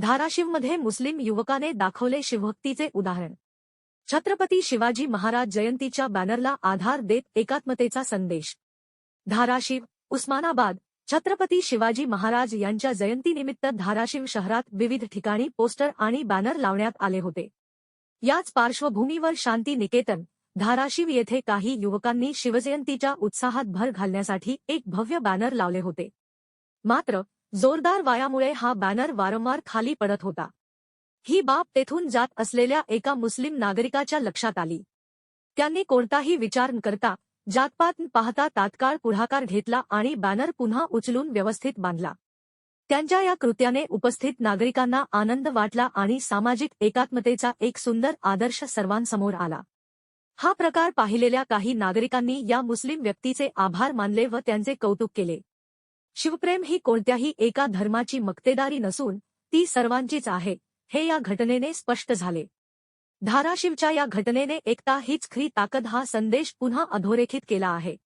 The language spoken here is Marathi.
धाराशिवमध्ये मुस्लिम युवकाने दाखवले शिवभक्तीचे उदाहरण. छत्रपती शिवाजी महाराज जयंतीच्या बॅनरला आधार देत एकात्मतेचा संदेश. धाराशिव उस्मानाबाद छत्रपती शिवाजी महाराज यांच्या जयंतीनिमित्त धाराशिव शहरात विविध ठिकाणी पोस्टर आणि बॅनर लावण्यात आले होते. याच पार्श्वभूमीवर शांती निकेतन धाराशिव येथे काही युवकांनी शिवजयंतीच्या उत्साहात भर घालण्यासाठी एक भव्य बॅनर लावले होते. मात्र जोरदार वायामुळे हा बॅनर वारंवार खाली पडत होता. ही बाब तेथून जात असलेल्या एका मुस्लिम नागरिकाच्या लक्षात आली. त्यांनी कोणताही विचार न करता जातपात पाहता तात्काळ पुढाकार घेतला आणि बॅनर पुन्हा उचलून व्यवस्थित बांधला. त्यांच्या या कृत्याने उपस्थित नागरिकांना आनंद वाटला आणि सामाजिक एकात्मतेचा एक सुंदर आदर्श सर्वांसमोर आला. हा प्रकार पाहिलेल्या काही नागरिकांनी या मुस्लिम व्यक्तीचे आभार मानले व त्यांचे कौतुक केले. शिवप्रेम ही कोणत्याही एका धर्माची मक्तेदारी नसून ती सर्वांचीच आहे हे या घटनेने स्पष्ट झाले. धाराशिवच्या या घटनेने एकता हीच खरी ताकद हा संदेश पुन्हा अधोरेखित केला आहे.